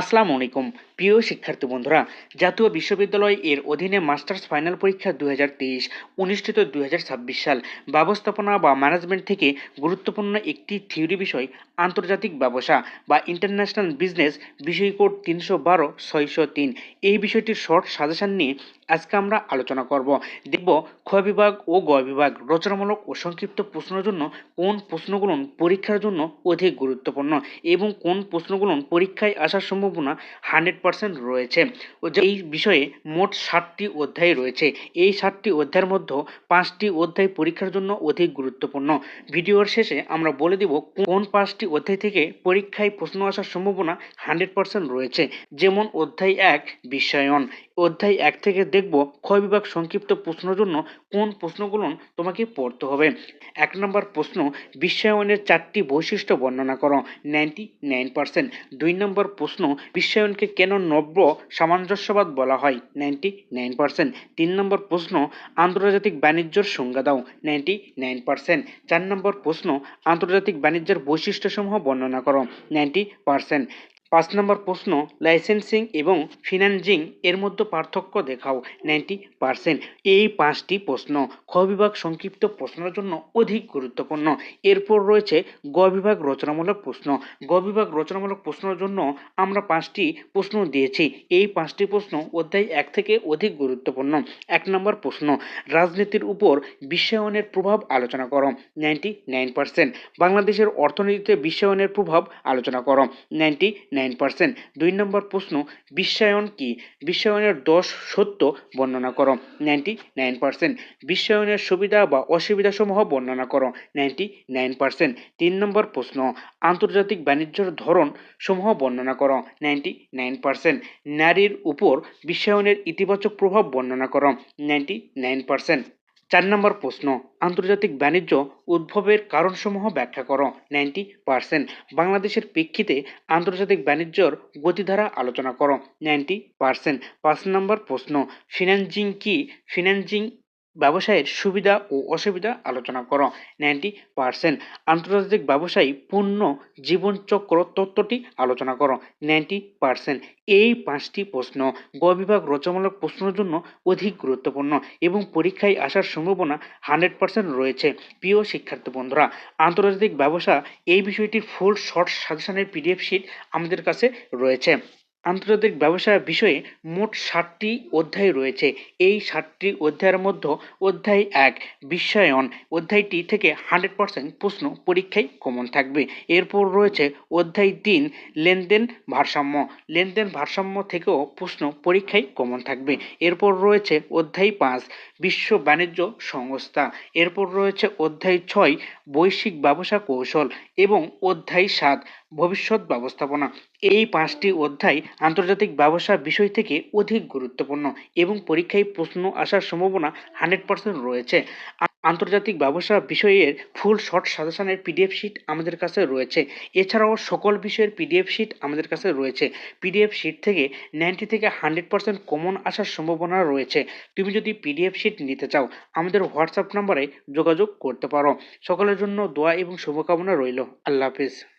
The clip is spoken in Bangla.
আসসালামু আলাইকুম। প্রিয় শিক্ষার্থী বন্ধুরা, জাতীয় বিশ্ববিদ্যালয় এর অধীনে মাস্টার্স ফাইনাল পরীক্ষা দু হাজার তেইশ অনুষ্ঠিত দু সাল ব্যবস্থাপনা বা ম্যানেজমেন্ট থেকে গুরুত্বপূর্ণ একটি থিওরি বিষয়, আন্তর্জাতিক ব্যবসা বা ইন্টারন্যাশনাল বিজনেস বিষয় কোড তিনশো বারো, ছয়শো তিন। এই বিষয়টির শর্ট সাজেশন নিয়ে আজকে আমরা আলোচনা করব। দেখব খ বিভাগ ও গ বিভাগ রচনামূলক ও সংক্ষিপ্ত প্রশ্নের জন্য কোন প্রশ্নগুলো পরীক্ষার জন্য অধিক গুরুত্বপূর্ণ এবং কোন প্রশ্নগুলো পরীক্ষায় আসার সম্ভাবনা হান্ড্রেড পার্সেন্ট রয়েছে। এই বিষয়ে মোট ষাটটি অধ্যায় রয়েছে। এই ষাটটি অধ্যায়ের মধ্যে পাঁচটি অধ্যায় পরীক্ষার জন্য অধিক গুরুত্বপূর্ণ। ভিডিওর শেষে আমরা বলে দিব কোন পাঁচটি অধ্যায় থেকে পরীক্ষায় প্রশ্ন আসার সম্ভাবনা হান্ড্রেড পার্সেন্ট রয়েছে। যেমন অধ্যায় এক, বিশ্বায়ন। অধ্যায় এক থেকে দেখব খ বিভাগ সংক্ষিপ্ত প্রশ্নের জন্য কোন প্রশ্নগুলো তোমাকে পড়তে হবে। এক নম্বর প্রশ্ন, বিশ্বায়নের চারটি বৈশিষ্ট্য বর্ণনা করো। নাইনটি নাইন পার্সেন্ট দুই নম্বর প্রশ্ন, বিশ্বায়নকে কেন নব্য সামঞ্জস্যবাদ বলা হয়? নাইনটি নাইন পার্সেন্ট তিন নম্বর প্রশ্ন, আন্তর্জাতিক বাণিজ্যর সংজ্ঞা দাও। নাইনটি নাইন পার্সেন্ট চার নম্বর প্রশ্ন, আন্তর্জাতিক বাণিজ্যের বৈশিষ্ট্যসমূহ বর্ণনা করো। নাইনটি পার্সেন্ট পাঁচ নম্বর প্রশ্ন লাইসেন্সিং এবং ফিনান্সিং এর মধ্যে পার্থক্য দেখাও নাইনটি পার্সেন্ট এই পাঁচটি প্রশ্ন, খ বিভাগ সংক্ষিপ্ত প্রশ্নের জন্য অধিক গুরুত্বপূর্ণ। এরপর রয়েছে গ বিভাগ রচনামূলক প্রশ্ন। গ বিভাগ রচনামূলক প্রশ্নের জন্য আমরা পাঁচটি প্রশ্ন দিয়েছি। এই পাঁচটি প্রশ্ন অধ্যায় এক থেকে অধিক গুরুত্বপূর্ণ। এক নম্বর প্রশ্ন, রাজনীতির উপর বিশ্বায়নের প্রভাব আলোচনা করো। নাইনটি নাইন পার্সেন্ট বাংলাদেশের অর্থনীতিতে বিশ্বায়নের প্রভাব আলোচনা করো। নাইনটি নাইন পার্সেন্ট দুই নম্বর প্রশ্ন, বিশ্বায়ন কি? বিশ্বায়নের দশ সত্য বর্ণনা করো। নাইনটি নাইন পার্সেন্ট বিশ্বায়নের সুবিধা বা অসুবিধাসমূহ বর্ণনা করো। নাইনটি নাইন পার্সেন্ট তিন নম্বর প্রশ্ন, আন্তর্জাতিক বাণিজ্যের ধরন সমূহ বর্ণনা করো। নাইনটি নাইন পার্সেন্ট নারীর উপর বিশ্বায়নের ইতিবাচক প্রভাব বর্ণনা করো। নাইনটি নাইন পার্সেন্ট চার নম্বর প্রশ্ন, আন্তর্জাতিক বাণিজ্য উদ্ভবের কারণসমূহ ব্যাখ্যা করো। নাইনটি পার্সেন্ট বাংলাদেশের প্রেক্ষিতে আন্তর্জাতিক বাণিজ্যর গতিধারা আলোচনা করো। নাইনটি পার্সেন্ট পাঁচ নম্বর প্রশ্ন ফিন্যান্সিং কি? ফিন্যান্সিং ব্যবসায়ের সুবিধা ও অসুবিধা আলোচনা করো। নাইনটি পার্সেন্ট আন্তর্জাতিক ব্যবসায়ী পূর্ণ জীবনচক্র তত্ত্বটি আলোচনা করো। নাইনটি পার্সেন্ট এই পাঁচটি প্রশ্ন গ বিভাগ রচনামূলক প্রশ্নের জন্য অধিক গুরুত্বপূর্ণ এবং পরীক্ষায় আসার সম্ভাবনা হান্ড্রেড পার্সেন্ট রয়েছে। প্রিয় শিক্ষার্থী বন্ধুরা, আন্তর্জাতিক ব্যবসা এই বিষয়টির ফুল শর্ট সাজেশনের পিডিএফ শিট আমাদের কাছে রয়েছে। আন্তর্জাতিক ব্যবসা বিষয়ে মোট ষাটটি অধ্যায় রয়েছে। এই ষাটটি অধ্যায়ের মধ্যে অধ্যায় এক, বিশ্বায়ন, অধ্যায়টি থেকে হান্ড্রেড পার্সেন্ট প্রশ্ন পরীক্ষায় কমন থাকবে। এরপর রয়েছে অধ্যায় তিন, লেনদেন ভারসাম্য। লেনদেন ভারসাম্য থেকেও প্রশ্ন পরীক্ষায় কমন থাকবে। এরপর রয়েছে অধ্যায় পাঁচ, বিশ্ব বাণিজ্য সংস্থা। এরপর রয়েছে অধ্যায় ছয়, বৈশ্বিক ব্যবসা কৌশল। এবং অধ্যায় সাত, ভবিষ্যৎ ব্যবস্থাপনা। এই পাঁচটি অধ্যায় আন্তর্জাতিক ব্যবসা বিষয় থেকে অধিক গুরুত্বপূর্ণ এবং পরীক্ষায় প্রশ্ন আসার সম্ভাবনা হান্ড্রেড পার্সেন্ট রয়েছে। আন্তর্জাতিক ব্যবসা বিষয়ের ফুল শর্ট সাজেশনের পিডিএফ শিট আমাদের কাছে রয়েছে। এছাড়াও সকল বিষয়ের পিডিএফ শিট আমাদের কাছে রয়েছে। পিডিএফ শিট থেকে নাইনটি থেকে হান্ড্রেড পার্সেন্ট কমন আসার সম্ভাবনা রয়েছে। তুমি যদি পিডিএফ শিট নিতে চাও, আমাদের হোয়াটসঅ্যাপ নাম্বারে যোগাযোগ করতে পারো। সকলের জন্য দোয়া এবং শুভকামনা রইল। আল্লাহ হাফিজ।